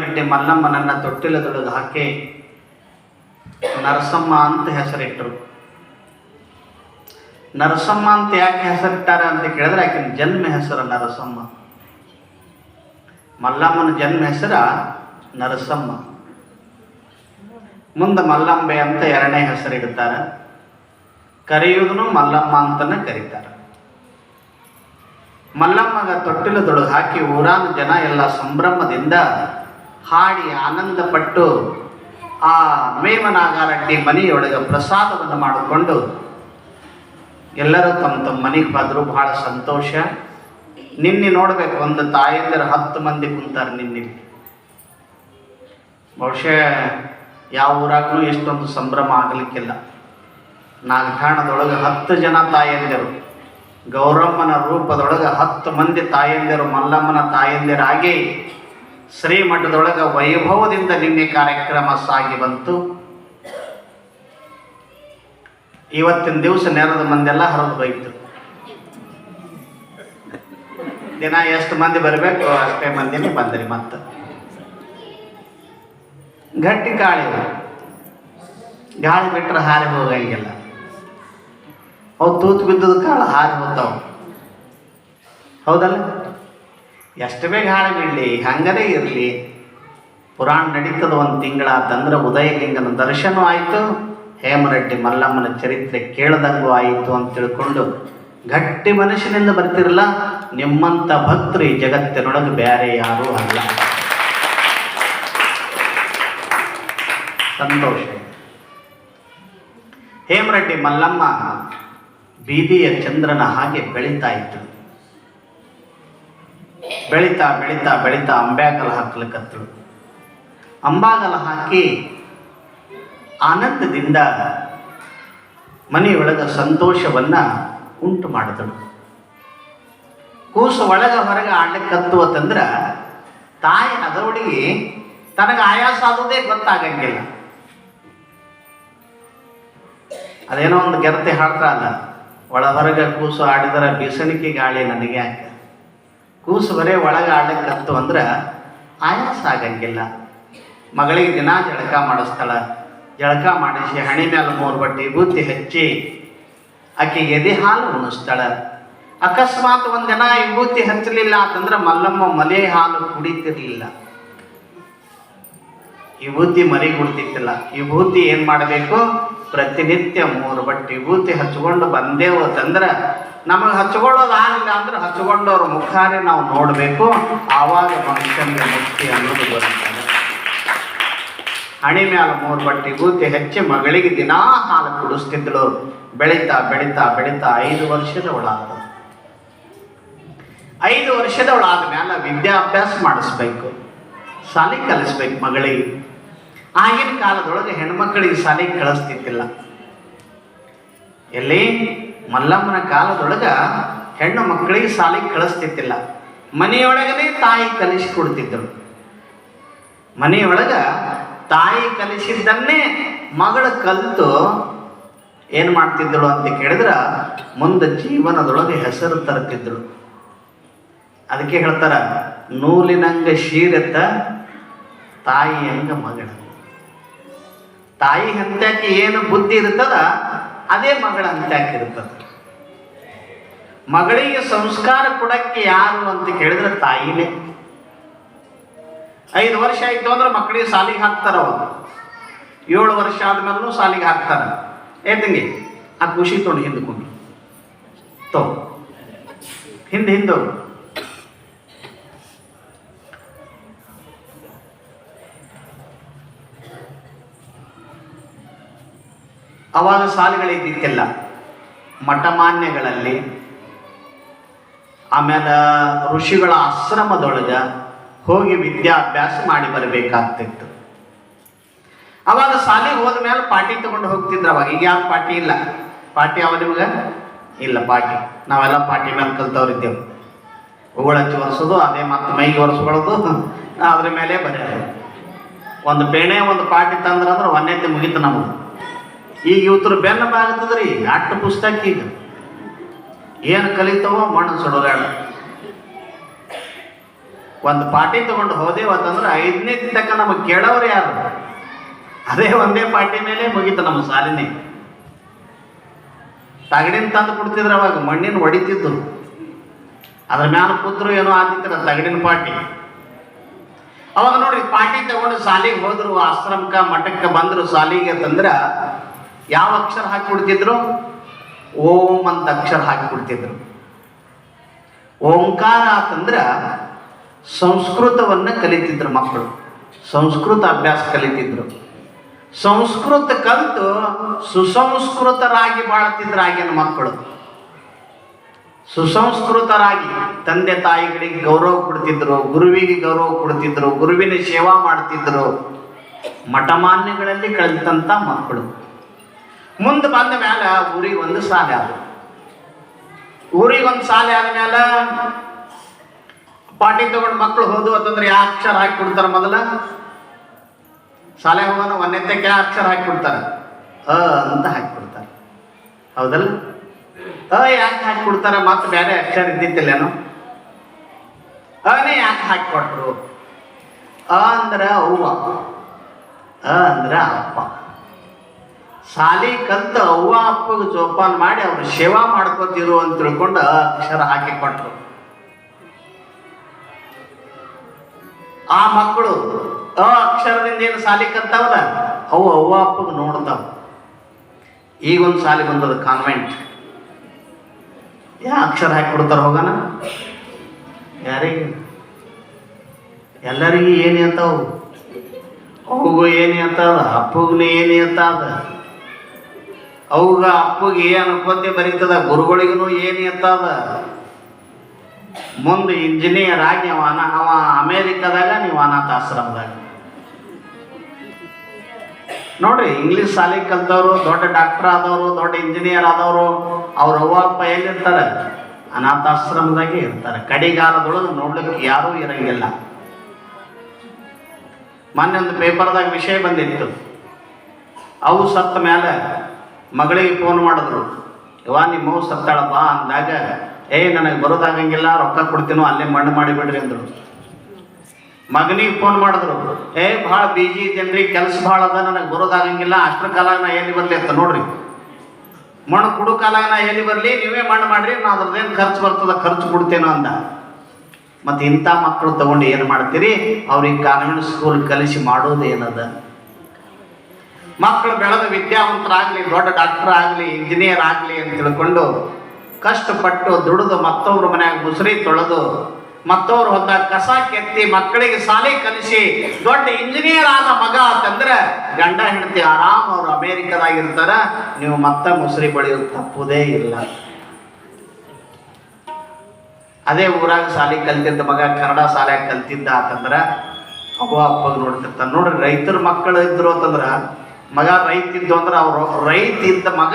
ರೆಡ್ಡಿ ಮಲ್ಲಮ್ಮನನ್ನ ತೊಟ್ಟಿಲದೊಳಗೆ ಹಾಕಿ ನರಸಮ್ಮ ಅಂತ ಹೆಸರಿಟ್ಟರು. ನರಸಮ್ಮ ಅಂತ ಯಾಕೆ ಹೆಸರಿಟ್ಟಾರ ಅಂತ ಕೇಳಿದ್ರೆ ಆಕಿನ ಜನ್ಮ ಹೆಸರು ನರಸಮ್ಮ. ಮಲ್ಲಮ್ಮನ ಜನ್ಮ ಹೆಸರ ನರಸಮ್ಮ. ಮುಂದೆ ಮಲ್ಲಂಬೆ ಅಂತ ಎರಡನೇ ಹೆಸರಿಡ್ತಾರೆ ಕರೆಯುವುದನ್ನು ಮಲ್ಲಮ್ಮ ಅಂತಲೇ ಕರೀತಾರೆ. ಮಲ್ಲಮ್ಮಗ ತೊಟ್ಟಿಲದೊಳಗೆ ಹಾಕಿ ಊರಾನ ಜನ ಎಲ್ಲ ಸಂಭ್ರಮದಿಂದ ಹಾಡಿ ಆನಂದಪಟ್ಟು ಆ ಮೇಮನಾಗಾರಡ್ಡಿ ಮನೆಯೊಳಗೆ ಪ್ರಸಾದವನ್ನು ಮಾಡಿಕೊಂಡು ಎಲ್ಲರೂ ತಮ್ಮ ತಮ್ಮ ಮನೆಗೆ ಬಂದರು. ಬಹಳ ಸಂತೋಷ. ನಿನ್ನೆ ನೋಡಬೇಕು, ಒಂದು ತಾಯಂದಿರ ಹತ್ತು ಮಂದಿ ಕುಂತಾರೆ ನಿನ್ನೆ. ಬಹುಶಃ ಯಾವ ಊರಾಗೂ ಎಷ್ಟೊಂದು ಸಂಭ್ರಮ ಆಗಲಿಕ್ಕಿಲ್ಲ. ನಾಗಠಾಣದೊಳಗೆ ಹತ್ತು ಜನ ತಾಯಂದಿರು. ಗೌರಮ್ಮನ ರೂಪದೊಳಗೆ ಹತ್ತು ಮಂದಿ ತಾಯಂದಿರು, ಮಲ್ಲಮ್ಮನ ತಾಯಂದಿರಾಗಿ ಶ್ರೀಮಠದೊಳಗೆ ವೈಭವದಿಂದ ನಿನ್ನೆ ಕಾರ್ಯಕ್ರಮ ಸಾಗಿ ಬಂತು. ಇವತ್ತಿನ ದಿವಸ ನೆರೆದ ಮಂದೆಲ್ಲ ಹರಿದು ಹೋಯ್ತು. ದಿನ ಎಷ್ಟು ಮಂದಿ ಬರಬೇಕು, ಅಷ್ಟೇ ಮಂದಿನೇ ಬಂದ್ರಿ ಮತ್ತೆ. ಗಟ್ಟಿ ಕಾಳಿ ಗಾಳಿ ಬಿಟ್ಟರೆ ಹಾರಿ ಹೋಗಂಗಿಲ್ಲ. ಅವು ತೂತು ಬಿದ್ದದ ಕಾಳು ಹಾರಿ ಹೋಗ್ತಾವ. ಹೌದಲ್ಲ? ಎಷ್ಟು ಬೇಗ ಹಾಳು ಬೀಳಲಿ ಹಂಗದೇ ಇರಲಿ. ಪುರಾಣ ನಡೀತದ ಒಂದು ತಿಂಗಳಾತಂದ್ರೆ ಉದಯಲಿಂಗನ ದರ್ಶನ ಆಯಿತು. ಹೇಮರೆಡ್ಡಿ ಮಲ್ಲಮ್ಮನ ಚರಿತ್ರೆ ಕೇಳದಂಗೂ ಆಯಿತು ಅಂತ ತಿಳ್ಕೊಂಡು ಗಟ್ಟಿ ಮನುಷ್ಯನಿಂದ ಬರ್ತಿರಲ್ಲ ನಿಮ್ಮಂಥ ಭಕ್ತರು ಈ ಜಗತ್ತಿನೊಳಗೆ ಬೇರೆ ಯಾರೂ ಅಲ್ಲ. ಸಂತೋಷ. ಹೇಮರೆಡ್ಡಿ ಮಲ್ಲಮ್ಮ ಬೀದಿಯ ಚಂದ್ರನ ಹಾಗೆ ಬೆಳೀತಾ ಇತ್ತು ಬೆಳೀತಾ ಬೆಳೀತಾ ಬೆಳೀತಾ ಅಂಬ್ಯಾಗಲ ಹಾಕ್ಲಿಕ್ಕತ್ತಳು ಅಂಬಾಗಲ ಹಾಕಿ ಆನಂದದಿಂದ ಮನೆಯೊಳಗ ಸಂತೋಷವನ್ನ ಉಂಟು ಮಾಡಿದಳು. ಕೂಸು ಒಳಗ ಹೊರಗೆ ಆಡ್ಲಿಕ್ಕತ್ತು ಅಂತಂದ್ರ ತಾಯಿ ಅದರೊಳಗೆ ತನಗೆ ಆಯಾಸ ಆದದೇ ಗೊತ್ತಾಗಂಗಿಲ್ಲ. ಅದೇನೋ ಒಂದು ಗೆರತೆ ಹಾಡ್ತಾರಲ್ಲ ಒಳ ಹೊರಗೆ ಕೂಸು ಆಡಿದರೆ ಬೀಸಣಿಕೆ ಗಾಳಿ ನನಗೆ ಯಾಕೆ? ಕೂಸು ಬರೇ ಒಳಗೆ ಆಡ್ಲಿಕ್ಕಂತು ಅಂದ್ರೆ ಆಯಾಸ ಆಗಂಗಿಲ್ಲ. ಮಗಳಿಗೆ ದಿನ ಜಳಕ ಮಾಡಿಸ್ತಾಳ ಜಳಕ ಮಾಡಿಸಿ ಹಣೆ ಮೇಲೆ ಮೂರು ಬಟ್ಟೆ ಬುತ್ತಿ ಹಚ್ಚಿ ಆಕೆ ಎದೆ ಹಾಲು ಉಣಿಸ್ತಾಳ ಅಕಸ್ಮಾತ್ ಒಂದಿನ ವಿಭೂತಿ ಹಚ್ಚಲಿಲ್ಲ ಅಂತಂದ್ರೆ ಮಲ್ಲಮ್ಮ ಮಲೆ ಹಾಲು ಕುಡಿತಿರ್ಲಿಲ್ಲ. ವಿಭೂತಿ ಮರಿ ಕುಡ್ತಿತ್ತಿಲ್ಲ ವಿಭೂತಿ ಏನು ಮಾಡಬೇಕು? ಪ್ರತಿನಿತ್ಯ ಮೂರು ಬಟ್ಟೆ ವಿಭೂತಿ ಹಚ್ಕೊಂಡು ಬಂದೇವು ಅಂತಂದ್ರೆ ನಮಗೆ ಹಚ್ಕೊಳ್ಳೋದು ಆಗಿಲ್ಲ ಅಂದ್ರೆ ಹಚ್ಕೊಂಡವ್ರ ಮುಖಾನೇ ನಾವು ನೋಡಬೇಕು. ಆವಾಗ ಮನುಷ್ಯನಿಗೆ ಮುಕ್ತಿ ಅನ್ನೋದು ಬರುತ್ತದೆ. ಹಣಿ ಮ್ಯಾಲ ಮೂರು ಬಟ್ಟೆ ವಿಭೂತಿ ಹೆಚ್ಚಿ ಮಗಳಿಗೆ ದಿನಾ ಹಾಲು ಕುಡಿಸ್ತಿದ್ಳು ಬೆಳೀತಾ ಬೆಳೀತಾ ಬೆಳೀತಾ ಐದು ವರ್ಷದ ಒಳಾದ ಐದು ವರ್ಷದವಳಾದ ಮೇಲೆ ವಿದ್ಯಾಭ್ಯಾಸ ಮಾಡಿಸ್ಬೇಕು. ಶಾಲೆ ಕಲಿಸ್ಬೇಕು ಮಗಳಿಗೆ. ಆಗಿನ ಕಾಲದೊಳಗೆ ಹೆಣ್ಮಕ್ಳಿಗೆ ಶಾಲೆಗೆ ಕಳಿಸ್ತಿದ್ದಿಲ್ಲ. ಎಲ್ಲಿ? ಮಲ್ಲಮ್ಮನ ಕಾಲದೊಳಗ ಹೆಣ್ಣು ಮಕ್ಕಳಿಗೆ ಶಾಲೆಗೆ ಕಳಿಸ್ತಿದ್ದಿಲ್ಲ. ಮನೆಯೊಳಗನೆ ತಾಯಿ ಕಲಿಸಿಕೊಡ್ತಿದ್ದರು ಮನೆಯೊಳಗ ತಾಯಿ ಕಲಿಸಿದ್ದನ್ನೇ ಮಗಳು ಕಲಿತು ಏನು ಮಾಡ್ತಿದ್ದಳು ಅಂತ ಕೇಳಿದ್ರ ಮುಂದೆ ಜೀವನದೊಳಗೆ ಹೆಸರು ತರುತ್ತಿದ್ದಳು ಅದಕ್ಕೆ ಹೇಳ್ತಾರ, ನೂಲಿನಂಗ ಶೀರತ ತಾಯಿ ಹಂಗ ಮಗಳ. ತಾಯಿ ಹಂತಕ್ಕೆ ಏನು ಬುದ್ಧಿ ಇರ್ತದ ಅದೇ ಮಗಳ ಹಂತ್ಯಾಕೆ ಇರ್ತದ ಮಗಳಿಗೆ ಸಂಸ್ಕಾರ ಕೊಡಕ್ಕೆ ಯಾರು ಅಂತ ಕೇಳಿದ್ರೆ ತಾಯಿನೇ. ಐದು ವರ್ಷ ಆಯ್ತು ಅಂದ್ರೆ ಮಕ್ಕಳಿಗೆ ಸಾಲಿಗೆ ಹಾಕ್ತಾರ ಅವರು. ಏಳು ವರ್ಷ ಆದ್ಮೇಲೂ ಸಾಲಿಗೆ ಹಾಕ್ತಾರ. ಏತಂಗೆ ತಂಗಿ, ಆ ಖುಷಿ ತೊಗೊಂಡು ಹಿಂದ್ಕೊಂಡು ತೋ ಹಿಂದೆ ಹಿಂದೆ ಅವಾಗ ಸಾಲುಗಳಿದ್ದಿತ್ತಿಲ್ಲ ಮಠಮಾನ್ಯಗಳಲ್ಲಿ ಆಮೇಲೆ ಋಷಿಗಳ ಆಶ್ರಮದೊಳಗೆ ಹೋಗಿ ವಿದ್ಯಾಭ್ಯಾಸ ಮಾಡಿ ಬರಬೇಕಾಗ್ತಿತ್ತು. ಅವಾಗ ಶಾಲೆಗೆ ಹೋದ ಮೇಲೆ ಪಾಟಿ ತಗೊಂಡು ಹೋಗ್ತಿದ್ರು ಅವಾಗ. ಈಗ ಯಾರು ಪಾಟಿ ಇಲ್ಲ. ಪಾಟಿ ಯಾವ ಇಲ್ಲ ಪಾಟಿ. ನಾವೆಲ್ಲ ಪಾಟಿ ಮೇಲೆ ಕಲ್ತವ್ರಿದ್ದೇವೆ ಹಚ್ಚಿ ಒರೆಸೋದು, ಅದೇ ಮತ್ತೆ ಮೈಗೆ ಒರೆಸ್ಕೊಳ್ಳೋದು, ಅದ್ರ ಮೇಲೆ ಬರೆಯೋದು ಒಂದು ಪೇಣೆ, ಒಂದು ಪಾಟಿ ತಂದ್ರೆ ಅಂದ್ರೆ ಒಂದೇ ಮುಗೀತು ನಮಗೆ ಈಗ ಇವತ್ತರ ಬೆನ್ನ ಬಾಗತ್ತದ್ರಿ? ಅಟ್ಟ ಪುಸ್ತಕ ಈಗ. ಏನು ಕಲಿತವ ಮಣ್ಣು ಸುಡೋದಾಡ ಒಂದು ಪಾಟಿ ತಗೊಂಡು ಹೋದೇವತ್ತಂದ್ರೆ ಐದನೇ ತನಕ ನಮಗೆ ಕೇಳೋರು ಯಾರು? ಅದೇ ಒಂದೇ ಪಾಟಿ ಮೇಲೆ ಮುಗೀತು ನಮ್ಮ ಸಾಲಿನೇ. ತಗಡಿನ ತಂದು ಕೊಡ್ತಿದ್ರು ಅವಾಗ ಮಣ್ಣಿನ ಹೊಡಿತಿದ್ದು ಅದ್ರ ಮ್ಯಾಲ ಕೂತ್ರು ಏನೋ ಆದಿತ್ತಿರ ತಗಡಿನ ಪಾಟಿ ಅವಾಗ ನೋಡ್ರಿ ಪಾಟಿ ತಗೊಂಡು ಸಾಲಿಗೆ ಹೋದ್ರು, ಆಶ್ರಮಕ್ಕ ಮಠಕ್ಕೆ ಬಂದ್ರು ಸಾಲಿಗೆ ತಂದ್ರ ಯಾವ ಅಕ್ಷರ ಹಾಕಿಬಿಡ್ತಿದ್ರು ಓಂ ಅಂತ ಅಕ್ಷರ ಹಾಕಿಬಿಡ್ತಿದ್ರು ಓಂಕಾರ ಅಂತಂದ್ರೆ ಸಂಸ್ಕೃತವನ್ನ ಕಲಿತಿದ್ರು ಮಕ್ಕಳು. ಸಂಸ್ಕೃತ ಅಭ್ಯಾಸ ಕಲಿತಿದ್ರು. ಸಂಸ್ಕೃತ ಕಲಿತು ಸುಸಂಸ್ಕೃತರಾಗಿ ಬಾಳ್ತಿದ್ರು ಆಗಿನ ಮಕ್ಕಳು. ಸುಸಂಸ್ಕೃತರಾಗಿ ತಂದೆ ತಾಯಿಗಳಿಗೆ ಗೌರವ ಕೊಡ್ತಿದ್ರು, ಗುರುವಿಗೆ ಗೌರವ ಕೊಡ್ತಿದ್ರು, ಗುರುವಿನ ಸೇವಾ ಮಾಡ್ತಿದ್ರು. ಮಠಮಾನ್ಯಗಳಲ್ಲಿ ಕಲಿತಂತ ಮಕ್ಕಳು. ಮುಂದೆ ಬಂದ ಮೇಲೆ ಊರಿಗೆ ಒಂದು ಸಾಲ ಆದ ಊರಿಗೆ ಒಂದು ಶಾಲೆ ಆದ ಮೇಲೆ ಪಾಟಿ ತಗೊಂಡು ಮಕ್ಕಳು ಹೋದು ಅಂತಂದ್ರೆ ಯಾವ ಅಕ್ಷರ ಹಾಕಿ ಕೊಡ್ತಾರ ಮೊದಲ? ಶಾಲೆ ಹೋಗೋಣ ಒಂದೆತ್ತಕ್ಕೆ ಯಾವ ಅಕ್ಷರ ಹಾಕಿ ಕೊಡ್ತಾರ? ಅ ಅಂತ ಹಾಕಿ ಕೊಡ್ತಾರೆ. ಹೌದಲ್ಲ? ಅ ಯಾಕೆ ಹಾಕಿ ಕೊಡ್ತಾರ? ಮತ್ತೆ ಬೇರೆ ಅಕ್ಷರ ಇದ್ದಿತ್ತಿಲ್ಲೇನು ಅನೇ ಯಾಕೆ ಹಾಕಿ ಕೊಟ್ರು? ಅ ಅಂದ್ರೆ ಅವ್ವ. ಅ ಅಂದ್ರೆ ಅಪ್ಪ. ಸಾಲಿ ಕಂತ ಅವ್ವ ಅಪ್ಪಗೆ ಜೋಪಾನ ಮಾಡಿ ಅವ್ರು ಸೇವಾ ಮಾಡ್ಕೋತಿರು ಅಂತ ತಿಳ್ಕೊಂಡು ಅಕ್ಷರ ಹಾಕಿ ಕೊಟ್ರು ಆ ಮಕ್ಕಳು ಅ ಅಕ್ಷರದಿಂದ ಏನು ಶಾಲಿ ಕಲ್ತಾವಲ್ಲ? ಅವು ಅವ್ವ ಅಪ್ಪಗೆ ನೋಡ್ತಾವ. ಈಗ ಒಂದು ಸಾಲಿ ಬಂದದ ಕಾನ್ವೆಂಟ್. ಯಾ ಅಕ್ಷರ ಹಾಕಿ ಕೊಡ್ತಾರ ಹೋಗೋಣ ಯಾರಿಗೆ? ಎಲ್ಲರಿಗೂ ಏನೇ ಅಂತಾವು? ಅವು ಏನೇ ಅಂತ ಅಪ್ಪಗೂ ಏನೇ ಅಂತ ಅವಾಗ ಅಪ್ಪಗೆ ಏನು ಅನ್ಕೊಂತೆ ಬರೀತದ? ಗುರುಗಳಿಗೂ ಏನು ಎತ್ತದ? ಮುಂದೆ ಇಂಜಿನಿಯರ್ ಆಗಿ ಅವ ಅವ ಅಮೇರಿಕಾದಾಗ, ನೀವು ಅನಾಥ ಆಶ್ರಮದಾಗ. ನೋಡ್ರಿ ಇಂಗ್ಲಿಷ್ ಶಾಲೆ ಕಲ್ತವ್ರು ದೊಡ್ಡ ಡಾಕ್ಟರ್ ಆದವರು, ದೊಡ್ಡ ಇಂಜಿನಿಯರ್ ಆದವರು, ಅವ್ರ ಅವ್ವ ಅಪ್ಪ ಎಲ್ಲಿರ್ತಾರೆ ಅನಾಥಾಶ್ರಮದಾಗೆ ಇರ್ತಾರೆ. ಕಡಿಗಾಲದೊಳಗೆ ನೋಡ್ಲಿಕ್ಕೆ ಯಾರೂ ಇರಂಗಿಲ್ಲ. ಮೊನ್ನೆ ಒಂದು ಪೇಪರ್ದಾಗ ವಿಷಯ ಬಂದಿತ್ತು. ಅವು ಸತ್ತ ಮೇಲೆ ಮಗಳಿಗೆ ಫೋನ್ ಮಾಡಿದ್ರು ಇವಾಗ ನಿಮ್ಮ ಮಗು ಸತ್ತಾಳಪ್ಪ ಅಂದಾಗ, ಏ, ನನಗೆ ಬರೋದಾಗಂಗಿಲ್ಲ, ರೊಕ್ಕ ಕೊಡ್ತೀನೋ, ಅಲ್ಲೇ ಮಣ್ಣು ಮಾಡಿಬಿಡ್ರಿ ಅಂದರು. ಮಗನಿಗೆ ಫೋನ್ ಮಾಡಿದ್ರು, ಏ, ಭಾಳ ಬಿಜಿ ಇದ್ದೇನ್ರಿ, ಕೆಲಸ ಭಾಳ ಅದ, ನನಗೆ ಬರೋದಾಗಂಗಿಲ್ಲ, ಅಷ್ಟರ ಕಾಲಾಗ ನಾ ಎಲ್ಲಿ ಬರಲಿ ಅಂತ ನೋಡ್ರಿ. ಮಣ್ಣು ಕುಡು ಕಾಲ ನಾ ಎಲ್ಲಿ ಬರಲಿ, ನೀವೇ ಮಣ್ಣು ಮಾಡ್ರಿ, ನಾ ಅದ್ರದ್ದೇನು ಖರ್ಚು ಬರ್ತದ, ಖರ್ಚು ಕೊಡ್ತೇನೋ ಅಂದ. ಮತ್ತು ಇಂಥ ಮಕ್ಕಳು ತಗೊಂಡು ಏನು ಮಾಡ್ತೀರಿ, ಅವ್ರಿಗೆ ಕಾನ್ವೆಂಟ್ ಸ್ಕೂಲ್ ಕಲಿಸಿ ಮಾಡೋದು ಏನದ ಮಕ್ಕಳು ಬೆಳೆದು ವಿದ್ಯಾವಂತರಾಗಲಿ, ದೊಡ್ಡ ಡಾಕ್ಟರ್ ಆಗಲಿ ಇಂಜಿನಿಯರ್ ಆಗಲಿ ಅಂತ ತಿಳ್ಕೊಂಡು ಕಷ್ಟಪಟ್ಟು ದುಡಿದು ಮತ್ತೊಬ್ರ ಮನ್ಯಾಗ ಮುಸುರಿ ತೊಳೆದು ಮತ್ತವ್ರು ಹೊತ್ತ ಕಸ ಕೆತ್ತಿ ಮಕ್ಕಳಿಗೆ ಸಾಲಿ ಕಲಿಸಿ ದೊಡ್ಡ ಇಂಜಿನಿಯರ್ ಆದ ಮಗ ಅಂತಂದ್ರೆ ಗಂಡ ಹೆಂಡತಿ ಆರಾಮ್ ಅವ್ರು ಅಮೇರಿಕದಾಗಿರ್ತಾರ, ನೀವು ಮತ್ತೆ ಮುಸುರಿ ಬಳಿಯೋ ತಪ್ಪುದೇ ಇಲ್ಲ. ಅದೇ ಊರಾಗ ಸಾಲಿ ಕಲ್ತಿದ್ದ ಮಗ ಕನ್ನಡ ಶಾಲ್ಯಾಗ ಕಲ್ತಿದ್ದ ಅಂತಂದ್ರ ಅವ್ವ, ಅಪ್ಪಗ ನೋಡ್ತಿರ್ತಾನೆ. ನೋಡ್ರಿ ರೈತರ ಮಕ್ಕಳು ಇದ್ರು ಅಂತಂದ್ರ ಮಗ ರೈತ ಅಂದ್ರೆ ಅವರು ರೈತ ಮಗ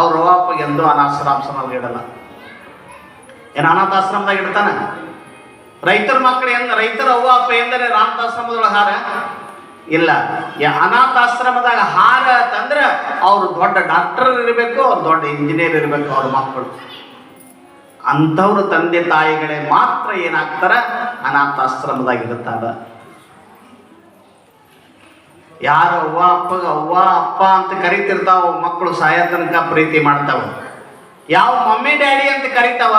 ಅವ್ರ ಅಪ್ಪ ಎಂದೂ ಅನಾಥಾಶ್ರಮದಲ್ಲಿ ಇಡಲ್ಲ. ಏನು ಅನಾಥಾಶ್ರಮದಾಗ ಇಡ್ತಾನೆ? ರೈತರ ಮಕ್ಕಳು ಎಂದ ರೈತರ ಅವ್ವ ಅಪ್ಪ ಎಂದರೆ ಅನಾಥಾಶ್ರಮದೊಳಗೆ ಹಾರ? ಇಲ್ಲ. ಅನಾಥಾಶ್ರಮದಾಗ ಹಾರ ತಂದ್ರೆ ಅವ್ರು ದೊಡ್ಡ ಡಾಕ್ಟರ್ ಇರಬೇಕು, ಅವ್ರು ದೊಡ್ಡ ಇಂಜಿನಿಯರ್ ಇರಬೇಕು ಅವ್ರ ಮಕ್ಕಳು ಅಂಥವ್ರ ತಂದೆ ತಾಯಿಗಳೇ ಮಾತ್ರ ಏನಾಗ್ತಾರೆ? ಅನಾಥಾಶ್ರಮದಾಗ ಇರ್ತಾರ ಯಾರು ಅವ್ವ, ಅಪ್ಪಗ ಅವ್ವ, ಅಪ್ಪ ಅಂತ ಕರಿತಿರ್ತಾವ ಮಕ್ಕಳು ಸಾಯ ತನಕ ಪ್ರೀತಿ ಮಾಡ್ತಾವ. ಯಾವ ಮಮ್ಮಿ, ಡ್ಯಾಡಿ ಅಂತ ಕರಿತಾವ,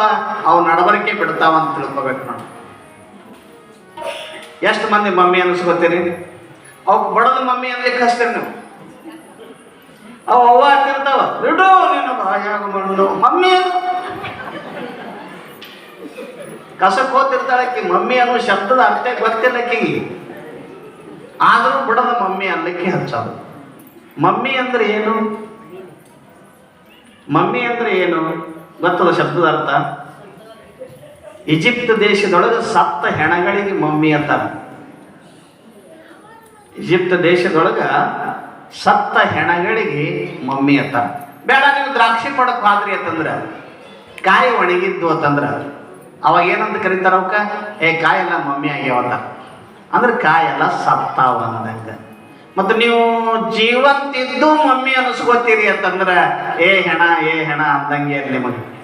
ಅವು ನಡವರಿಕೆ ಬಿಡ್ತಾವ ಅಂತ ತಿಳ್ಕೊಬೇಕು ನಾವು ಎಷ್ಟು ಮಂದಿ ಮಮ್ಮಿ ಅನಿಸ್ಕೋತೀರಿ? ಅವ್ ಬಡದ ಮಮ್ಮಿ ಅನ್ಲಿಕ್ಕೆ ಹಚ್ತೀರಿ ನೀವು. ಅವು ಅವ್ವ ಅಂತಿರ್ತಾವ ಬಿಡು ನೀನು ಮಮ್ಮಿ ಕಸಕ್ಕೆ ಹೋಗ್ತಿರ್ತಾಳೆ ಆಕಿ, ಮಮ್ಮಿ ಅನ್ನೋ ಶಬ್ದದ ಅರ್ಥ ಗೊತ್ತಿಲ್ಲ ಆಕಿಗೆ. ಆದರೂ ಬಿಡದ ಮಮ್ಮಿ ಅನ್ನಕ್ಕೆ ಹಚ್ಚೋದು. ಮಮ್ಮಿ ಅಂದ್ರೆ ಏನು? ಮಮ್ಮಿ ಅಂದ್ರೆ ಏನು? ಗೊತ್ತದ ಶಬ್ದದ ಅರ್ಥ? ಈಜಿಪ್ಟ್ ದೇಶದೊಳಗೆ ಸತ್ತ ಹೆಣಗಳಿಗೆ ಮಮ್ಮಿ ಅಂತಾರ. ಈಜಿಪ್ಟ್ ದೇಶದೊಳಗ ಸತ್ತ ಹೆಣಗಳಿಗೆ ಮಮ್ಮಿ ಅಂತಾರ. ಬೇಡ, ನೀವು ದ್ರಾಕ್ಷಿ ಪಡಕ್ ಆದ್ರಿ ಅಂತಂದ್ರ, ಕಾಯಿ ಒಣಗಿದ್ದು ಅಂತಂದ್ರ, ಅವಾಗ ಏನಂತ ಕರೀತಾರ ಅವಕ್ಕ? ಏ, ಕಾಯೆಲ್ಲ ಮಮ್ಮಿ ಆಗ್ಯಾವ ಅಂದ್ರೆ ಕಾಯೆಲ್ಲ ಸತ್ತಾವ ಅಂದಂಗ ಮತ್ತು ನೀವು ಜೀವಂತಿದ್ದು ಮಮ್ಮಿ ಅನಿಸ್ಕೋತೀರಿ ಅಂತಂದ್ರ, ಏ ಹೆಣ ಏ ಹೆಣ ಅಂದಂಗೆ ನಿಮಗೆ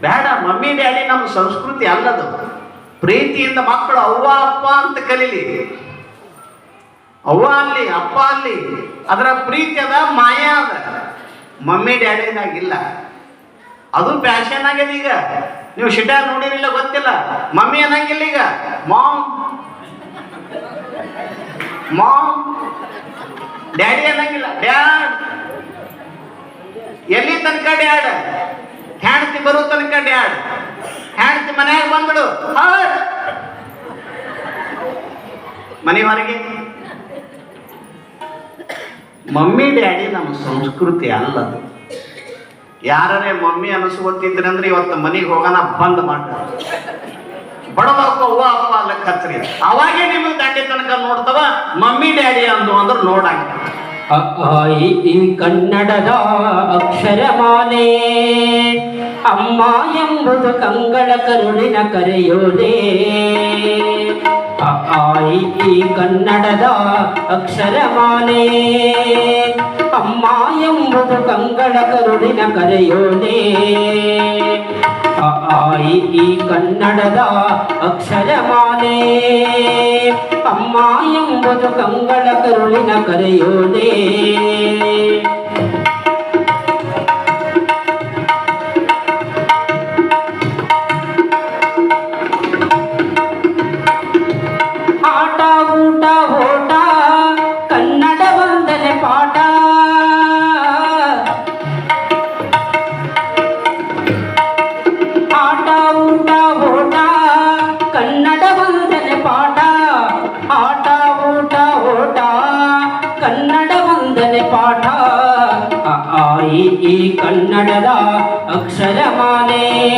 ಬೇಡ, ಮಮ್ಮಿ ಡ್ಯಾಡಿ ನಮ್ಮ ಸಂಸ್ಕೃತಿ ಅಲ್ಲದು. ಪ್ರೀತಿಯಿಂದ ಮಕ್ಕಳು ಅವ್ವ, ಅಪ್ಪ ಅಂತ ಕಲೀಲಿ. ಅವ್ವ ಅಲ್ಲಿ, ಅಪ್ಪ ಅಲ್ಲಿ, ಅದರ ಪ್ರೀತಿ ಅದ, ಮಾಯ ಅದ. ಮಮ್ಮಿ ಡ್ಯಾಡಿನಾಗಿಲ್ಲ ಅದು ಫ್ಯಾಷನ್ ಆಗ್ಯದ ಈಗ. ನೀವು ಶಿಟಾರ್ ನೋಡಿರಿಲ್ಲ ಗೊತ್ತಿಲ್ಲ. ಮಮ್ಮಿ ಅನ್ನಂಗಿಲ್ಲ ಈಗ. ಮಾಮ್. ಮಾಮ್. ಡ್ಯಾಡಿ ಅನ್ನಂಗಿಲ್ಲ. ಡ್ಯಾಡ್. ಎಲ್ಲಿ ತನಕ ಡ್ಯಾಡ್? ಹ್ಯಾಂಡ್ತಿ ಬರೋ ತನಕ ಡ್ಯಾಡ್. ಹ್ಯಾಂಡ್ತಿ ಮನೆಯಾಗ ಬಂದ್ಬಿಡು. ಮನೆ ಹೊರಗೆ. ಮಮ್ಮಿ, ಡ್ಯಾಡಿ ನಮ್ಮ ಸಂಸ್ಕೃತಿ ಅಲ್ಲದು ಯಾರೇ ಮಮ್ಮಿ ಅನಿಸ್ಕೊತಿದ್ರಿ ಅಂದ್ರೆ ಇವತ್ತು ಮನೆಗೆ ಹೋಗೋಣ, ಬಂದ್ ಮಾಡ್ತಾರೆ ಬಡವಪ್ಪ ಅವ್ವ ಅಪ್ಪ ಅಲ್ಲಕ್ಕೆ ಹಚ್ರಿ ಅವಾಗೇ ನಿಮ್ಮ ದಾಂಡಿ ತನಕ ನೋಡ್ತವ, ಮಮ್ಮಿ ಡ್ಯಾಡಿ ಅಂದು ಅಂದ್ರೆ ನೋಡಂಗ. ಕನ್ನಡದ ಅಕ್ಷರಮಾಲೆ. ಅಮ್ಮ ಎಂಬುದು ಕಂಗಳ ಕರುಳಿನ ಕರೆಯೋದೇ ಆಯಿತಿ ಕನ್ನಡದ ಅಕ್ಷರಮಾಲೆ. ಅಮ್ಮ ಎಂಬುದು ಕಂಗಳ ಕರುಳಿನ ಕರೆಯೋದೇ ಆಯಿತಿ ಕನ್ನಡದ ಅಕ್ಷರಮಾಲೆ. ಅಮ್ಮ ಎಂಬುದು ಕಂಗಳ ಕರುಳಿನ ಕರೆಯೋದೆ